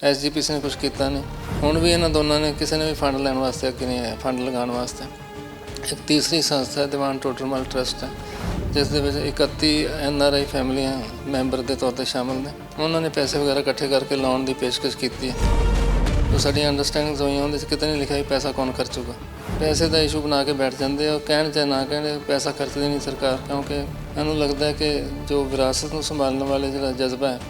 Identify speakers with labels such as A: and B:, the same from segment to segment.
A: SGPC ਨੇ ਕੁਝ ਕੀਤਾ ਨਹੀਂ। ਹੁਣ ਵੀ ਇਹਨਾਂ ਦੋਨਾਂ ਨੇ ਕਿਸੇ ਨੇ ਵੀ ਫੰਡ ਲੈਣ ਵਾਸਤੇ ਅੱਗੇ ਨਹੀਂ ਆਇਆ, ਫੰਡ ਲਗਾਉਣ ਵਾਸਤੇ। ਇੱਕ ਤੀਸਰੀ ਸੰਸਥਾ ਹੈ, ਦੀਵਾਨ ਟੋਟਰਮਲ ਟਰਸਟ ਹੈ, ਜਿਸ ਦੇ ਵਿੱਚ 31 ਐਨਆਰਆਈ ਫੈਮਲੀਆਂ ਮੈਂਬਰ ਦੇ ਤੌਰ ਤੇ ਸ਼ਾਮਲ ਨੇ। ਉਹਨਾਂ ਨੇ ਪੈਸੇ ਵਗੈਰਾ ਇਕੱਠੇ ਕਰਕੇ ਲਾਉਣ ਦੀ ਪੇਸ਼ਕਸ਼ ਕੀਤੀ ਹੈ। ਜੋ ਸਾਡੀਆਂ ਅੰਡਰਸਟੈਂਡਿੰਗਸ ਹੋਈਆਂ, ਉਹਦੇ 'ਚ ਕਿਤੇ ਨਹੀਂ ਲਿਖਿਆ ਵੀ ਪੈਸਾ ਕੌਣ ਖਰਚੂਗਾ ਪੈਸੇ ਦਾ ਇਸ਼ੂ ਬਣਾ ਕੇ ਬੈਠ ਜਾਂਦੇ ਆ, ਉਹ ਕਹਿਣ ਚਾਹੇ ਨਾ ਕਹਿਣ, ਪੈਸਾ ਖਰਚਦੀ ਨਹੀਂ ਸਰਕਾਰ, ਕਿਉਂਕਿ ਇਹਨੂੰ ਲੱਗਦਾ ਕਿ ਜੋ ਵਿਰਾਸਤ ਨੂੰ ਸੰਭਾਲਣ ਵਾਲੇ ਜਿਹੜਾ ਜਜ਼ਬਾ ਹੈ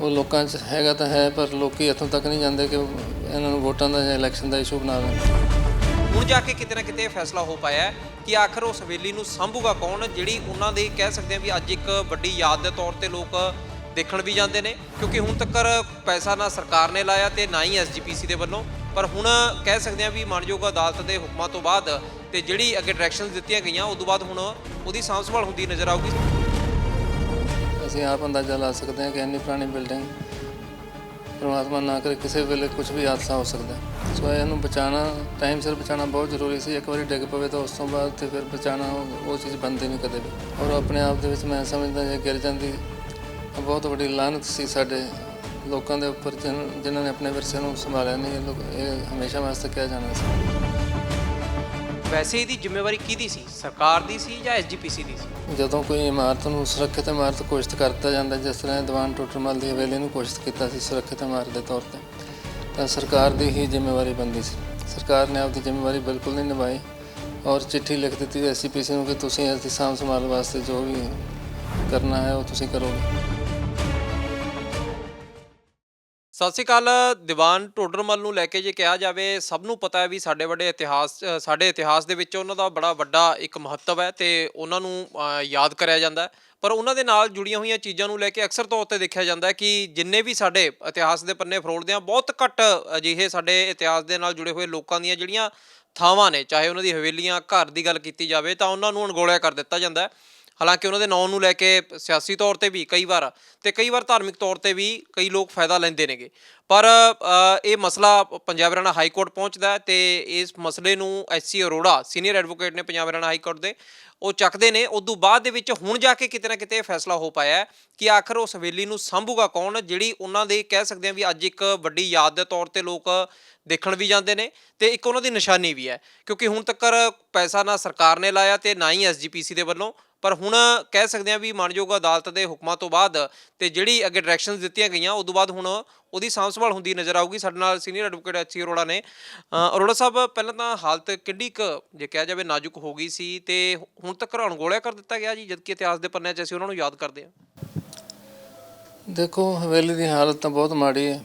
A: ਉਹ ਲੋਕਾਂ 'ਚ ਹੈਗਾ ਤਾਂ ਹੈ, ਪਰ ਲੋਕੀ ਇੱਥੋਂ ਤੱਕ ਨਹੀਂ ਜਾਂਦੇ ਕਿ ਇਹਨਾਂ ਨੂੰ ਵੋਟਾਂ ਦਾ ਜਾਂ ਇਲੈਕਸ਼ਨ ਦਾ ਇਸ਼ੂ ਬਣਾ ਲੈਣ
B: ਹੁਣ ਜਾ ਕੇ ਕਿਤੇ ਨਾ ਕਿਤੇ ਇਹ ਫੈਸਲਾ ਹੋ ਪਾਇਆ ਹੈ ਕਿ ਆਖਰ ਉਸ ਹਵੇਲੀ ਨੂੰ ਸੰਭੂਗਾ ਕੌਣ, ਜਿਹੜੀ ਉਹਨਾਂ ਦੇ ਕਹਿ ਸਕਦੇ ਆ ਵੀ ਅੱਜ ਇੱਕ ਵੱਡੀ ਯਾਦ ਦੇ ਤੌਰ ਤੇ ਲੋਕ ਦੇਖਣ ਵੀ ਜਾਂਦੇ ਨੇ, ਕਿਉਂਕਿ ਹੁਣ ਤੱਕ ਪੈਸਾ ਨਾ ਸਰਕਾਰ ਨੇ ਲਾਇਆ ਤੇ ਨਾ ਹੀ ਐਸਜੀਪੀਸੀ ਦੇ ਵੱਲੋਂ। ਪਰ ਹੁਣ ਕਹਿ ਸਕਦੇ ਆ ਵੀ ਮਾਨਯੋਗ ਅਦਾਲਤ ਦੇ ਹੁਕਮਾਂ ਤੋਂ ਬਾਅਦ ਤੇ ਜਿਹੜੀ ਅੱਗੇ ਡਾਇਰੈਕਸ਼ਨਸ ਦਿੱਤੀਆਂ ਗਈਆਂ, ਉਸ ਤੋਂ ਬਾਅਦ ਹੁਣ ਉਹਦੀ ਸਾਂਭ ਸੰਭਾਲ ਹੁੰਦੀ ਨਜ਼ਰ ਆਊਗੀ।
A: ਅਸੀਂ ਆਪ ਅੰਦਾਜ਼ਾ ਲਾ ਸਕਦੇ ਹਾਂ ਕਿ ਇੰਨੀ ਪੁਰਾਣੀ ਬਿਲਡਿੰਗ ਪਰਮਾਤਮਾ ਨਾ ਕਰੇ, ਕਿਸੇ ਵੇਲੇ ਕੁਝ ਵੀ ਹਾਦਸਾ ਹੋ ਸਕਦਾ ਸੋ ਇਹਨੂੰ ਬਚਾਉਣਾ ਟਾਈਮ ਸਿਰ ਬਚਾਉਣਾ ਬਹੁਤ ਜ਼ਰੂਰੀ ਸੀ। ਇੱਕ ਵਾਰੀ ਡਿੱਗ ਪਵੇ ਤਾਂ ਉਸ ਤੋਂ ਬਾਅਦ ਤੇ ਫਿਰ ਬਚਾਉਣਾ, ਉਹ ਚੀਜ਼ ਬਣਦੀ ਨਹੀਂ ਕਦੇ ਵੀ। ਔਰ ਆਪਣੇ ਆਪ ਦੇ ਵਿੱਚ ਮੈਂ ਸਮਝਦਾ ਜੇ ਗਿਰ ਜਾਂਦੀ ਬਹੁਤ ਵੱਡੀ ਲਾਹਨਤ ਸੀ ਸਾਡੇ ਲੋਕਾਂ ਦੇ ਉੱਪਰ, ਜਿਨ- ਜਿਨ੍ਹਾਂ ਨੇ ਆਪਣੇ ਵਿਰਸੇ ਨੂੰ ਸੰਭਾਲਿਆ ਨਹੀਂ, ਇਹ ਲੋਕ, ਇਹ ਹਮੇਸ਼ਾ ਵਾਸਤੇ ਕਿਹਾ ਜਾਣਾ ਸੀ।
B: ਵੈਸੇ ਇਹਦੀ ਜ਼ਿੰਮੇਵਾਰੀ ਕਿਹਦੀ ਸੀ? ਸਰਕਾਰ ਦੀ ਸੀ ਜਾਂ ਐਸਜੀਪੀਸੀ ਦੀ ਸੀ?
A: ਜਦੋਂ ਕੋਈ ਇਮਾਰਤ ਨੂੰ ਸੁਰੱਖਿਅਤ ਇਮਾਰਤ ਘੋਸ਼ਿਤ ਕਰਤਾ ਜਾਂਦਾ, ਜਿਸ ਤਰ੍ਹਾਂ ਇਹ ਦੀਵਾਨ ਟੋਟਰਮਲ ਦੀ ਹਵੇਲੀ ਨੂੰ ਘੋਸ਼ਿਤ ਕੀਤਾ ਸੀ ਸੁਰੱਖਿਅਤ ਇਮਾਰਤ ਦੇ ਤੌਰ ਤੇ, ਤਾਂ ਸਰਕਾਰ ਦੀ ਹੀ ਜ਼ਿੰਮੇਵਾਰੀ ਬੰਦੀ ਸੀ। ਸਰਕਾਰ ਨੇ ਆਪਦੀ ਜ਼ਿੰਮੇਵਾਰੀ ਬਿਲਕੁਲ ਨਹੀਂ ਨਿਭਾਈ ਔਰ ਚਿੱਠੀ ਲਿਖ ਦਿੱਤੀ ਐਸਸੀਪੀਸੀ ਨੂੰ ਕਿ ਤੁਸੀਂ ਇਸ ਦੀ ਸਾਂਭ ਸੰਭਾਲ ਵਾਸਤੇ ਜੋ ਵੀ ਕਰਨਾ ਹੈ ਉਹ ਤੁਸੀਂ ਕਰੋਗੇ।
B: ਸਤਿ ਸ਼੍ਰੀ ਅਕਾਲ, ਦੀਵਾਨ ਟੋਡਰਮਲ ਨੂੰ ਲੈ ਕੇ ਜੇ ਕਿਹਾ ਜਾਵੇ, ਸਭ ਨੂੰ ਪਤਾ ਹੈ ਵੀ ਸਾਡੇ ਵੱਡੇ ਇਤਿਹਾਸ ਸਾਡੇ ਇਤਿਹਾਸ ਦੇ ਵਿੱਚ ਉਹਨਾਂ ਦਾ ਬੜਾ ਵੱਡਾ ਇੱਕ ਮਹੱਤਵ ਹੈ ਤੇ ਉਹਨਾਂ ਨੂੰ ਯਾਦ ਕਰਿਆ ਜਾਂਦਾ ਪਰ ਉਹਨਾਂ ਦੇ ਨਾਲ ਜੁੜੀਆਂ ਹੋਈਆਂ ਚੀਜ਼ਾਂ ਨੂੰ ਲੈ ਕੇ ਅਕਸਰ ਤੌਰ ਤੇ ਦੇਖਿਆ ਜਾਂਦਾ ਕਿ ਜਿੰਨੇ ਵੀ ਸਾਡੇ ਇਤਿਹਾਸ ਦੇ ਪੰਨੇ ਫਰੋਲਦੇ ਆ, ਬਹੁਤ ਘੱਟ ਅਜਿਹੇ ਸਾਡੇ ਇਤਿਹਾਸ ਦੇ ਨਾਲ ਜੁੜੇ ਹੋਏ ਲੋਕਾਂ ਦੀਆਂ ਜਿਹੜੀਆਂ ਥਾਵਾਂ ਨੇ, ਚਾਹੇ ਉਹਨਾਂ ਦੀ ਹਵੇਲੀਆਂ, ਘਰ ਦੀ ਗੱਲ ਕੀਤੀ ਜਾਵੇ, ਤਾਂ ਉਹਨਾਂ ਨੂੰ ਅਣਗੋਲਿਆ ਕਰ ਦਿੱਤਾ ਜਾਂਦਾ ਹੈ। ਹਾਲਾਂਕਿ ਉਹਨਾਂ ਦੇ ਨਾਂ ਨੂੰ ਲੈ ਕੇ ਸਿਆਸੀ ਤੌਰ ਤੇ ਵੀ ਕਈ ਵਾਰ ਤੇ ਕਈ ਵਾਰ ਧਾਰਮਿਕ ਤੌਰ ਤੇ ਵੀ ਕਈ ਲੋਕ ਫਾਇਦਾ ਲੈਂਦੇ ਨੇਗੇ। ਪਰ ਇਹ ਮਸਲਾ ਪੰਜਾਬ ਹਰਿਆਣਾ ਹਾਈ ਕੋਰਟ ਪਹੁੰਚਦਾ ਹੈ ਤੇ ਇਸ ਮਸਲੇ ਨੂੰ ਐਸਸੀ ਅਰੋੜਾ ਸੀਨੀਅਰ ਐਡਵੋਕੇਟ ਨੇ ਪੰਜਾਬ ਹਰਿਆਣਾ ਹਾਈ ਕੋਰਟ ਦੇ, ਉਹ ਚੱਕਦੇ ਨੇ। ਉਦੋਂ ਬਾਅਦ ਦੇ ਵਿੱਚ ਹੁਣ ਜਾ ਕੇ ਕਿਤੇ ਨਾ ਕਿਤੇ ਇਹ ਫੈਸਲਾ ਹੋ ਪਾਇਆ ਕਿ ਆਖਰ ਉਸ ਹਵੇਲੀ ਨੂੰ ਸੰਭੂਗਾ ਕੌਣ, ਜਿਹੜੀ ਉਹਨਾਂ ਦੇ ਕਹਿ ਸਕਦੇ ਆ ਵੀ ਅੱਜ ਇੱਕ ਵੱਡੀ ਯਾਦ ਦੇ ਤੌਰ ਤੇ ਲੋਕ ਦੇਖਣ ਵੀ ਜਾਂਦੇ ਨੇ ਤੇ ਇੱਕ ਉਹਨਾਂ ਦੀ ਨਿਸ਼ਾਨੀ ਵੀ ਹੈ, ਕਿਉਂਕਿ ਹੁਣ ਤੱਕ ਪੈਸਾ ਨਾ ਸਰਕਾਰ ਨੇ ਲਾਇਆ ਤੇ ਨਾ ਹੀ ਐਸਜੀਪੀਸੀ ਦੇ ਵੱਲੋਂ, ਪਰ ਹੁਣ ਕਹਿ ਸਕਦੇ ਆ ਵੀ ਮਾਨਯੋਗ ਅਦਾਲਤ ਦੇ ਹੁਕਮਾਂ ਤੋਂ ਬਾਅਦ ਤੇ ਜਿਹੜੀ ਅੱਗੇ ਡਾਇਰੈਕਸ਼ਨਸ ਦਿੱਤੀਆਂ ਗਈਆਂ ਉਸ ਤੋਂ ਬਾਅਦ ਹੁਣ ਉਹਦੀ ਸਾਂਭ ਸੰਭਾਲ ਹੁੰਦੀ ਨਜ਼ਰ ਆਊਗੀ। ਸਾਡੇ ਨਾਲ ਸੀਨੀਅਰ ਐਡਵੋਕੇਟ ਐਚਸੀ ਅਰੋੜਾ ਨੇ। ਅਰੋੜਾ ਸਾਹਿਬ, ਪਹਿਲਾਂ ਤਾਂ ਹਾਲਤ ਕਿੰਨੀ ਕੁ ਜੇ ਕਿਹਾ ਜਾਵੇ ਨਾਜ਼ੁਕ ਹੋ ਗਈ ਸੀ ਤੇ ਹੁਣ ਤੱਕ ਅਣਗੋਲਿਆ ਕਰ ਦਿੱਤਾ ਗਿਆ ਜੀ, ਜਦਕਿ ਇਤਿਹਾਸ ਦੇ ਪੰਨਿਆਂ 'ਚ ਅਸੀਂ ਉਹਨਾਂ ਨੂੰ ਯਾਦ ਕਰਦੇ ਹਾਂ।
A: ਦੇਖੋ, ਹਵੇਲੀ ਦੀ ਹਾਲਤ ਤਾਂ ਬਹੁਤ ਮਾੜੀ ਹੈ।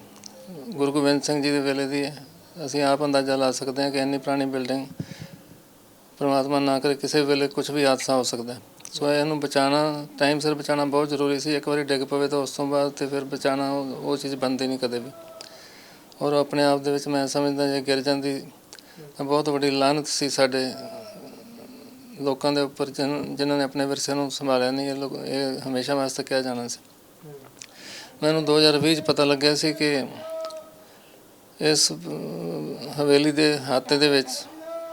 A: ਗੁਰੂ ਗੋਬਿੰਦ ਸਿੰਘ ਜੀ ਦੇ ਵੇਲੇ ਦੀ ਹੈ। ਅਸੀਂ ਆਪ ਅੰਦਾਜ਼ਾ ਲਾ ਸਕਦੇ ਹਾਂ ਕਿ ਇੰਨੀ ਪੁਰਾਣੀ ਬਿਲਡਿੰਗ ਪਰਮਾਤਮਾ ਨਾ ਕਰੇ ਕਿਸੇ ਵੇਲੇ ਕੁਝ ਵੀ ਹਾਦਸਾ ਹੋ ਸਕਦਾ ਹੈ। ਸੋ ਇਹਨੂੰ ਬਚਾਉਣਾ ਟਾਈਮ ਸਿਰ ਬਚਾਉਣਾ ਬਹੁਤ ਜ਼ਰੂਰੀ ਸੀ। ਇੱਕ ਵਾਰੀ ਡਿੱਗ ਪਵੇ ਤਾਂ ਉਸ ਤੋਂ ਬਾਅਦ ਤੇ ਫਿਰ ਬਚਾਉਣਾ ਉਹ ਚੀਜ਼ ਬਣਦੀ ਨਹੀਂ ਕਦੇ ਵੀ। ਔਰ ਆਪਣੇ ਆਪ ਦੇ ਵਿੱਚ ਮੈਂ ਸਮਝਦਾ ਜੇ ਗਿਰ ਜਾਂਦੀ ਤਾਂ ਬਹੁਤ ਵੱਡੀ ਲਾਹਨਤ ਸੀ ਸਾਡੇ ਲੋਕਾਂ ਦੇ ਉੱਪਰ ਜਿਨ- ਜਿਨ੍ਹਾਂ ਨੇ ਆਪਣੇ ਵਿਰਸੇ ਨੂੰ ਸੰਭਾਲਿਆ ਨਹੀਂ। ਇਹ ਲੋਕ ਇਹ ਹਮੇਸ਼ਾ ਵਾਸਤੇ ਕਿਹਾ ਜਾਣਾ ਸੀ। ਮੈਨੂੰ 2020 ਚ ਪਤਾ ਲੱਗਿਆ ਸੀ ਕਿ ਇਸ ਹਵੇਲੀ ਦੇ ਹਾਤੇ ਦੇ ਵਿੱਚ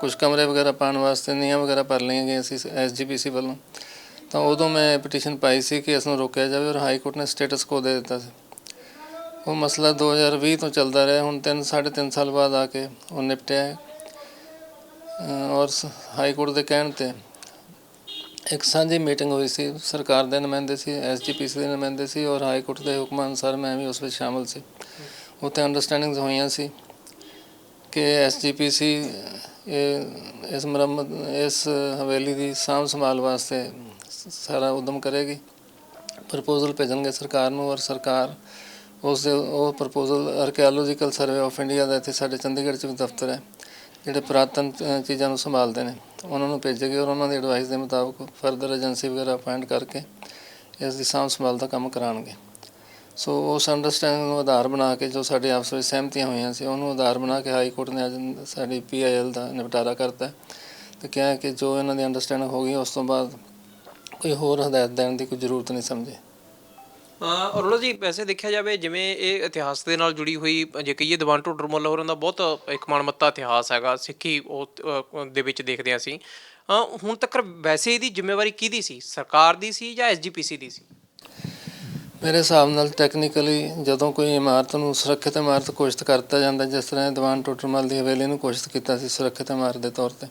A: ਕੁਝ ਕਮਰੇ ਵਗੈਰਾ ਪਾਉਣ ਵਾਸਤੇ ਨੀਆਂ ਵਗੈਰਾ ਭਰ ਲਈਆਂ ਗਈਆਂ ਸੀ ਐਸਜੀਪੀਸੀ ਵੱਲੋਂ। ਤਾਂ ਉਦੋਂ ਮੈਂ ਪਟੀਸ਼ਨ ਪਾਈ ਸੀ ਕਿ ਇਸ ਨੂੰ ਰੋਕਿਆ ਜਾਵੇ ਔਰ ਹਾਈ ਕੋਰਟ ਨੇ ਸਟੇਟਸ ਕੋ ਦੇ ਦਿੱਤਾ ਸੀ। ਉਹ ਮਸਲਾ 2020 ਤੋਂ ਚੱਲਦਾ ਰਿਹਾ। ਹੁਣ 3 3.5 ਸਾਲ ਬਾਅਦ ਆ ਕੇ ਉਹ ਨਿਪਟਿਆ। ਹੈ ਔਰ ਸ- ਹਾਈ ਕੋਰਟ ਦੇ ਕਹਿਣ ਤੇ ਇੱਕ ਸਾਂਝੀ ਮੀਟਿੰਗ ਹੋਈ ਸੀ। ਸਰਕਾਰ ਦੇ ਨੁਮਾਇੰਦੇ ਸੀ ਐਸਜੀਪੀਸੀ ਦੇ ਨੁਮਾਇੰਦੇ ਸੀ ਔਰ ਹਾਈ ਕੋਰਟ ਦੇ ਹੁਕਮਾਂ ਅਨੁਸਾਰ ਮੈਂ ਵੀ ਉਸ ਵਿੱਚ ਸ਼ਾਮਲ ਸੀ। ਉੱਥੇ ਅੰਡਰਸਟੈਂਡਿੰਗਸ ਹੋਈਆਂ ਸੀ ਕਿ ਐਸਜੀਪੀਸੀ ਇਹ, ਇਸ ਮੁਰੰਮਤ, ਇਸ ਹਵੇਲੀ ਦੀ ਸਾਂਭ ਸੰਭਾਲ ਵਾਸਤੇ ਸਾਰਾ ਉਦਮ ਕਰੇਗੀ। ਪ੍ਰਪੋਜ਼ਲ ਭੇਜਣਗੇ ਸਰਕਾਰ ਨੂੰ ਔਰ ਸਰਕਾਰ ਉਸ ਦੇ, ਉਹ proposal archaeological survey of India ਦਾ ਇੱਥੇ ਸਾਡੇ ਚੰਡੀਗੜ੍ਹ 'ਚ ਵੀ ਦਫ਼ਤਰ ਹੈ, ਜਿਹੜੇ ਪੁਰਾਤਨ ਚੀਜ਼ਾਂ ਨੂੰ ਸੰਭਾਲਦੇ ਨੇ। ਉਹਨਾਂ ਨੂੰ ਭੇਜੇਗੀ ਔਰ ਉਹਨਾਂ ਦੀ ਐਡਵਾਈਸ ਦੇ ਮੁਤਾਬਕ ਫਰਦਰ ਏਜੰਸੀ ਵਗੈਰਾ ਅਪਾਇੰਟ ਕਰਕੇ ਇਸ ਦੀ ਸਾਂਭ ਸੰਭਾਲ ਦਾ ਕੰਮ ਕਰਾਉਣਗੇ। ਸੋ ਉਸ ਅੰਡਰਸਟੈਂਡਿੰਗ ਨੂੰ ਆਧਾਰ ਬਣਾ ਕੇ ਜੋ ਸਾਡੇ ਆਪਸ ਵਿੱਚ ਸਹਿਮਤੀਆਂ ਹੋਈਆਂ ਸੀ, ਉਹਨੂੰ ਆਧਾਰ ਬਣਾ ਕੇ ਹਾਈ ਕੋਰਟ ਨੇ ਅੱਜ ਸਾਡੀ ਪੀਆਈਐਲ ਦਾ ਨਿਪਟਾਰਾ ਕਰਤਾ ਹੈ। ਤੇ ਕਿਹਾ ਕਿ ਜੋ ਇਹਨਾਂ ਦੀ ਅੰਡਰਸਟੈਂਡਿੰਗ ਹੋ ਗਈ, ਉਸ ਤੋਂ ਬਾਅਦ ਕੋਈ ਹੋਰ ਹਦਾਇਤ ਦੇਣ ਦੀ ਕੋਈ ਜ਼ਰੂਰਤ ਨਹੀਂ ਸਮਝੇ।
B: ਅਰੋੜਾ ਜੀ, ਵੈਸੇ ਦੇਖਿਆ ਜਾਵੇ, ਜਿਵੇਂ ਇਹ ਇਤਿਹਾਸ ਦੇ ਨਾਲ ਜੁੜੀ ਹੋਈ, ਜੇ ਕਹੀਏ ਦੀਵਾਨ ਢੋਡਰ ਹੋਰਾਂ ਦਾ ਬਹੁਤ ਇੱਕ ਮਾਣਮੱਤਾ ਇਤਿਹਾਸ ਹੈਗਾ, ਸਿੱਖੀ ਉਹ ਦੇ ਵਿੱਚ ਦੇਖਦੇ ਹਾਂ ਅਸੀਂ। ਹੁਣ ਤੱਕ ਵੈਸੇ ਇਹਦੀ ਜ਼ਿੰਮੇਵਾਰੀ ਕਿਹਦੀ ਸੀ? ਸਰਕਾਰ ਦੀ ਸੀ ਜਾਂ ਐਸਜੀਪੀਸੀ ਦੀ ਸੀ?
A: ਮੇਰੇ ਹਿਸਾਬ ਨਾਲ ਟੈਕਨੀਕਲੀ ਜਦੋਂ ਕੋਈ ਇਮਾਰਤ ਨੂੰ ਸੁਰੱਖਿਅਤ ਇਮਾਰਤ ਘੋਸ਼ਿਤ ਕਰਤਾ ਜਾਂਦਾ, ਜਿਸ ਤਰ੍ਹਾਂ ਇਹ ਦੀਵਾਨ ਟੋਡਰਮਲ ਦੀ ਹਵੇਲੀ ਨੂੰ ਘੋਸ਼ਿਤ ਕੀਤਾ ਸੀ ਸੁਰੱਖਿਅਤ ਇਮਾਰਤ ਦੇ ਤੌਰ ਤੇ,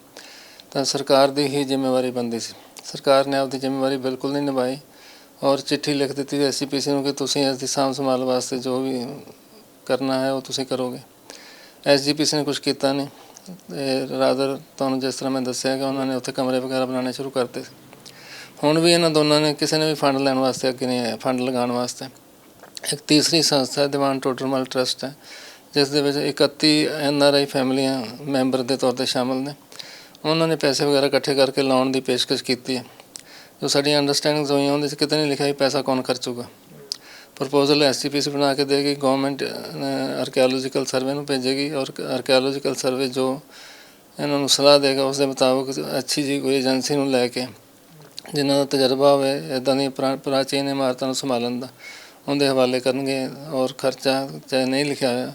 A: ਤਾਂ ਸਰਕਾਰ ਦੀ ਹੀ ਜ਼ਿੰਮੇਵਾਰੀ ਬਣਦੀ ਸੀ। ਸਰਕਾਰ ਨੇ ਆਪਦੀ ਜ਼ਿੰਮੇਵਾਰੀ ਬਿਲਕੁਲ ਨਹੀਂ ਨਿਭਾਈ ਔਰ ਚਿੱਠੀ ਲਿਖ ਦਿੱਤੀ ਐਸਜੀਪੀਸੀ ਨੂੰ ਕਿ ਤੁਸੀਂ ਇਸ ਦੀ ਸਾਂਭ ਸੰਭਾਲ ਵਾਸਤੇ ਜੋ ਵੀ ਕਰਨਾ ਹੈ ਉਹ ਤੁਸੀਂ ਕਰੋਗੇ। ਐਸਜੀਪੀਸੀ ਨੇ ਕੁਝ ਕੀਤਾ ਨਹੀਂ। ਤੇ ਰਾਦਰ ਤੁਹਾਨੂੰ ਜਿਸ ਤਰ੍ਹਾਂ ਮੈਂ ਦੱਸਿਆ ਕਿ ਉਹਨਾਂ ਨੇ ਉੱਥੇ ਕਮਰੇ ਵਗੈਰਾ ਬਣਾਉਣੇ ਸ਼ੁਰੂ ਕਰਤੇ ਸੀ। ਹੁਣ ਵੀ ਇਹਨਾਂ ਦੋਨਾਂ ਨੇ ਕਿਸੇ ਨੇ ਵੀ ਫੰਡ ਲੈਣ ਵਾਸਤੇ ਅੱਗੇ ਨਹੀਂ ਆਇਆ ਫੰਡ ਲਗਾਉਣ ਵਾਸਤੇ। ਇੱਕ ਤੀਸਰੀ ਸੰਸਥਾ ਦੀਵਾਨ ਟੋਡਰਮਲ ਟਰਸਟ ਹੈ, ਜਿਸ ਦੇ ਵਿੱਚ 31 ਐਨਆਰਆਈ ਫੈਮਲੀਆਂ ਮੈਂਬਰ ਦੇ ਤੌਰ ਤੇ ਸ਼ਾਮਲ ਨੇ। ਉਹਨਾਂ ਨੇ ਪੈਸੇ ਵਗੈਰਾ ਇਕੱਠੇ ਕਰਕੇ ਲਾਉਣ ਦੀ ਪੇਸ਼ਕਸ਼ ਕੀਤੀ ਹੈ। ਜੋ ਸਾਡੀਆਂ ਅੰਡਰਸਟੈਂਡਿੰਗਸ ਹੋਈਆਂ, ਉਹਦੇ 'ਚ ਕਿਤੇ ਨਹੀਂ ਲਿਖਿਆ ਵੀ ਪੈਸਾ ਕੌਣ ਖਰਚੂਗਾ। ਪ੍ਰਪੋਜ਼ਲ ਐਸਜੀਪੀਸੀ ਬਣਾ ਕੇ ਦੇਗੀ ਗਵਰਨਮੈਂਟ ਆਰਕੀਓਲੋਜੀਕਲ ਸਰਵੇ ਨੂੰ ਭੇਜੇਗੀ ਔਰ ਆਰਕੀਓਲੋਜੀਕਲ ਸਰਵੇ ਜੋ ਇਹਨਾਂ ਨੂੰ ਸਲਾਹ ਦੇਗਾ, ਉਸ ਦੇ ਮੁਤਾਬਕ ਅੱਛੀ ਜੀ ਕੋਈ ਏਜੰਸੀ ਨੂੰ ਲੈ ਕੇ ਜਿਨ੍ਹਾਂ ਦਾ ਤਜਰਬਾ ਹੋਵੇ ਇੱਦਾਂ ਦੀਆਂ ਪ੍ਰਾ- ਪ੍ਰਾਚੀਨ ਇਮਾਰਤਾਂ ਨੂੰ ਸੰਭਾਲਣ ਦਾ ਉਹਦੇ ਹਵਾਲੇ ਕਰਨਗੇ ਔਰ ਖਰਚਾ ਚਾਹੇ ਨਹੀਂ ਲਿਖਿਆ ਹੋਇਆ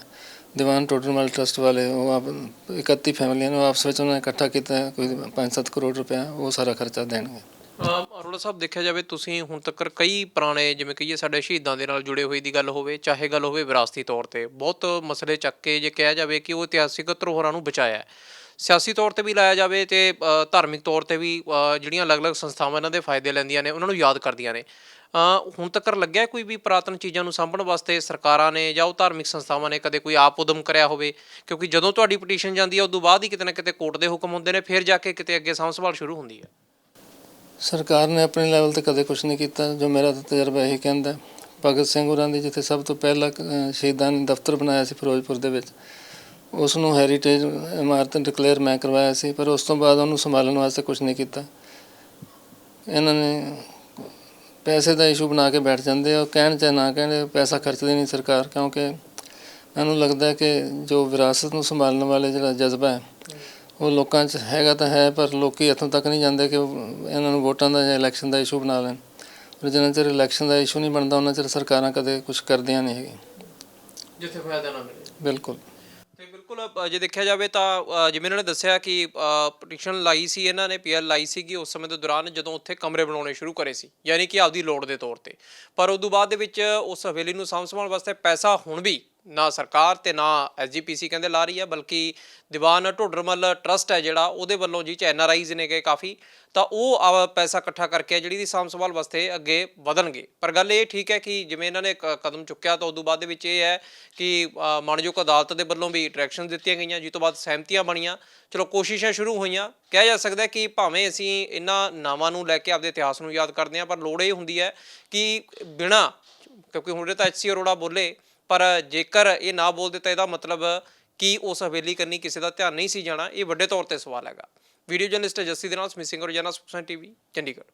A: ਦੀਵਾਨ ਟੋਡਰਮਲ ਟਰਸਟ ਵਾਲੇ ਉਹ ਆਪ 31 ਫੈਮਲੀਆਂ ਨੂੰ ਆਪਸ ਵਿੱਚ ਉਹਨਾਂ ਨੇ ਇਕੱਠਾ ਕੀਤਾ ਹੈ, ਕੋਈ 5-7 ਕਰੋੜ ਰੁਪਇਆ ਉਹ ਸਾਰਾ ਖਰਚਾ ਦੇਣਗੇ।
B: ਅਮ ਅਰੋੜਾ ਸਾਹਿਬ ਦੇਖਿਆ ਜਾਵੇ ਤੁਸੀਂ ਹੁਣ ਤੱਕ ਕਈ ਪੁਰਾਣੇ ਜਿਵੇਂ ਕਹੀਏ ਸਾਡੇ ਸ਼ਹੀਦਾਂ ਦੇ ਨਾਲ ਜੁੜੇ ਹੋਏ ਦੀ ਗੱਲ ਹੋਵੇ ਚਾਹੇ ਗੱਲ ਹੋਵੇ ਵਿਰਾਸਤੀ ਤੌਰ ਤੇ ਬਹੁਤ ਮਸਲੇ ਚੱਕ ਕੇ ਜੇ ਕਿਹਾ ਜਾਵੇ ਕਿ ਉਹ ਇਤਿਹਾਸਿਕ ਧਰੋਹਰਾਂ ਨੂੰ ਬਚਾਇਆ ਹੈ। ਸਿਆਸੀ ਤੌਰ ਤੇ ਵੀ ਲਾਇਆ ਜਾਵੇ ਤੇ ਧਾਰਮਿਕ ਤੌਰ ਤੇ ਵੀ ਜਿਹੜੀਆਂ ਅਲੱਗ-ਅਲੱਗ ਸੰਸਥਾਵਾਂ ਇਹਨਾਂ ਦੇ ਫਾਇਦੇ ਲੈਂਦੀਆਂ ਨੇ, ਉਹਨਾਂ ਨੂੰ ਯਾਦ ਕਰਦੀਆਂ ਨੇ। ਹੁਣ ਤੱਕ ਲੱਗਿਆ ਕੋਈ ਵੀ ਪੁਰਾਤਨ ਚੀਜ਼ਾਂ ਨੂੰ ਸਾਂਭਣ ਵਾਸਤੇ ਸਰਕਾਰਾਂ ਨੇ ਜਾਂ ਉਹ ਧਾਰਮਿਕ ਸੰਸਥਾਵਾਂ ਨੇ ਕਦੇ ਕੋਈ ਆਪ ਉਦਮ ਕਰਿਆ ਹੋਵੇ? ਕਿਉਂਕਿ ਜਦੋਂ ਤੁਹਾਡੀ ਪਟੀਸ਼ਨ ਜਾਂਦੀ ਹੈ ਉਦੋਂ ਬਾਅਦ ਹੀ ਕਿਤੇ ਨਾ ਕਿਤੇ ਕੋਰਟ ਦੇ ਹੁਕਮ ਹੁੰਦੇ ਨੇ, ਫਿਰ ਜਾ ਕੇ ਕਿਤੇ ਅੱਗੇ ਸਾਂਭ ਸੰਭਾਲ ਸ਼ੁਰੂ ਹੁੰਦੀ ਹੈ
A: ਸਰਕਾਰ ਨੇ ਆਪਣੇ ਲੈਵਲ ਤੇ ਕਦੇ ਕੁਝ ਨਹੀਂ ਕੀਤਾ, ਜੋ ਮੇਰਾ ਤਾਂ ਤਜਰਬਾ ਇਹੀ ਕਹਿੰਦਾ। ਭਗਤ ਸਿੰਘ ਹੋਰਾਂ ਦੀ ਜਿੱਥੇ ਸਭ ਤੋਂ ਪਹਿਲਾਂ ਸ਼ਹੀਦਾਂ ਨੇ ਦਫ਼ਤਰ ਬਣਾਇਆ ਸੀ ਫਿਰੋਜ਼ਪੁਰ ਦੇ ਵਿੱਚ। ਉਸ ਨੂੰ ਹੈਰੀਟੇਜ ਇਮਾਰਤ ਡਿਕਲੇਅਰ ਮੈਂ ਕਰਵਾਇਆ ਸੀ ਪਰ ਉਸ ਤੋਂ ਬਾਅਦ ਉਹਨੂੰ ਸੰਭਾਲਣ ਵਾਸਤੇ ਕੁਝ ਨਹੀਂ ਕੀਤਾ। ਇਹਨਾਂ ਨੇ ਪੈਸੇ ਦਾ ਇਸ਼ੂ ਬਣਾ ਕੇ ਬੈਠ ਜਾਂਦੇ ਆ ਕਹਿਣ ਚਾਹੇ ਨਾ ਕਹਿਣ ਪੈਸਾ ਖਰਚਦੀ ਨਹੀਂ ਸਰਕਾਰ ਕਿਉਂਕਿ ਮੈਨੂੰ ਲੱਗਦਾ ਕਿ ਜੋ ਵਿਰਾਸਤ ਨੂੰ ਸੰਭਾਲਣ ਵਾਲੇ ਜਿਹੜਾ ਜਜ਼ਬਾ ਹੈ ਉਹ ਲੋਕਾਂ 'ਚ ਹੈਗਾ ਤਾਂ ਹੈ ਪਰ ਲੋਕੀ ਇੱਥੋਂ ਤੱਕ ਨਹੀਂ ਜਾਂਦੇ ਕਿ ਇਹਨਾਂ ਨੂੰ ਵੋਟਾਂ ਦਾ ਜਾਂ ਇਲੈਕਸ਼ਨ ਦਾ ਇਸ਼ੂ ਬਣਾ ਲੈਣ। ਪਰ ਜਿੰਨਾ ਚਿਰ ਇਲੈਕਸ਼ਨ ਦਾ ਇਸ਼ੂ ਨਹੀਂ ਬਣਦਾ ਉਹਨਾਂ ਚਿਰ ਸਰਕਾਰਾਂ ਕਦੇ ਕੁਝ ਕਰਦੀਆਂ ਨਹੀਂ ਹੈਗੀਆਂ।
B: ਜਿੱਥੇ ਫਾਇਦਾ ਨਾ ਮਿਲੇ।
A: ਬਿਲਕੁਲ।
B: ਤੇ ਬਿਲਕੁਲ ਅ, ਜੇ ਦੇਖਿਆ ਜਾਵੇ ਤਾਂ ਅ, ਜਿਵੇਂ ਇਹਨਾਂ ਨੇ ਦੱਸਿਆ ਕਿ ਪਟੀਸ਼ਨ ਲਾਈ ਸੀ ਇਹਨਾਂ ਨੇ ਪੀਐਲ ਲਾਈ ਸੀ ਕਿ ਉਸ ਸਮੇਂ ਦੇ ਦੌਰਾਨ ਜਦੋਂ ਉੱਥੇ ਕਮਰੇ ਬਣਾਉਣੇ ਸ਼ੁਰੂ ਕਰੇ ਸੀ ਯਾਨੀ ਕਿ ਆਪਦੀ ਲੋੜ ਦੇ ਤੌਰ ਤੇ। ਪਰ ਉਦੋਂ ਬਾਅਦ ਦੇ ਵਿੱਚ ਉਸ ਹਵੇਲੀ ਨੂੰ ਸਾਂਭ ਸੰਭਾਲ ਵਾਸਤੇ ਪੈਸਾ ਹੁਣ ਵੀ ਨਾ ਸਰਕਾਰ ਤੇ ਨਾ ਐਸਜੀਪੀਸੀ ਕਹਿੰਦੇ ਲਾ ਰਹੀ ਹੈ ਬਲਕਿ ਦੀਵਾਨ ਢੋਡਰਮਲ ਟਰਸਟ ਹੈ ਜਿਹੜਾ ਉਹਦੇ ਵੱਲੋਂ ਜੀ ਚ ਐਨਆਰਆਈਜ਼ ਨੇ ਗਏ ਕਾਫੀ ਤਾਂ ਉਹ ਆ ਪੈਸਾ ਇਕੱਠਾ ਕਰਕੇ ਜਿਹੜੀ ਦੀ ਸਾਂਭ ਸੰਭਾਲ ਵਾਸਤੇ ਅੱਗੇ ਵਧਣਗੇ। ਪਰ ਗੱਲ ਇਹ ਠੀਕ ਹੈ ਕਿ ਜਿਵੇਂ ਇਹਨਾਂ ਨੇ ਕ- ਕਦਮ ਚੁੱਕਿਆ ਤਾਂ ਉਦੋਂ ਬਾਅਦ ਦੇ ਵਿੱਚ ਇਹ ਹੈ ਕਿ ਅ, ਮਾਣਯੋਗ ਅਦਾਲਤ ਦੇ ਵੱਲੋਂ ਵੀ ਡਾਇਰੈਕਸ਼ਨ ਦਿੱਤੀਆਂ ਗਈਆਂ ਜਿਸ ਤੋਂ ਬਾਅਦ ਸਹਿਮਤੀਆਂ ਬਣੀਆਂ। ਚਲੋ ਕੋਸ਼ਿਸ਼ਾਂ ਸ਼ੁਰੂ ਹੋਈਆਂ। ਕਿਹਾ ਜਾ ਸਕਦਾ ਕਿ ਭਾਵੇਂ ਅਸੀਂ ਇਹਨਾਂ ਨਾਵਾਂ ਨੂੰ ਲੈ ਕੇ ਆਪਦੇ ਇਤਿਹਾਸ ਨੂੰ ਯਾਦ ਕਰਦੇ ਹਾਂ ਪਰ ਲੋੜ ਇਹ ਹੁੰਦੀ ਹੈ ਕਿ ਬਿਨਾ ਕਿਉਂਕਿ ਹੁਣ ਇਹ ਤਾਂ ਐਚਸੀ ਅਰੋੜਾ ਬੋਲੇ ਪਰ ਜੇਕਰ ਇਹ ਨਾ ਬੋਲਦੇ ਤਾਂ ਇਹਦਾ ਮਤਲਬ ਕਿ ਉਸ ਹਵੇਲੀ ਕਰਨੀ ਕਿਸੇ ਦਾ ਧਿਆਨ ਨਹੀਂ ਸੀ ਜਾਣਾ, ਇਹ ਵੱਡੇ ਤੌਰ ਤੇ ਸਵਾਲ ਹੈਗਾ। ਵੀਡੀਓ ਜਰਨਲਿਸਟ ਜੱਸੀ ਦੇ ਨਾਲ ਸਮਿਸਿੰਗ ਰੋਜ਼ਾਨਾ ਸਪੋਕਸਨ ਟੀਵੀ, ਚੰਡੀਗੜ੍ਹ।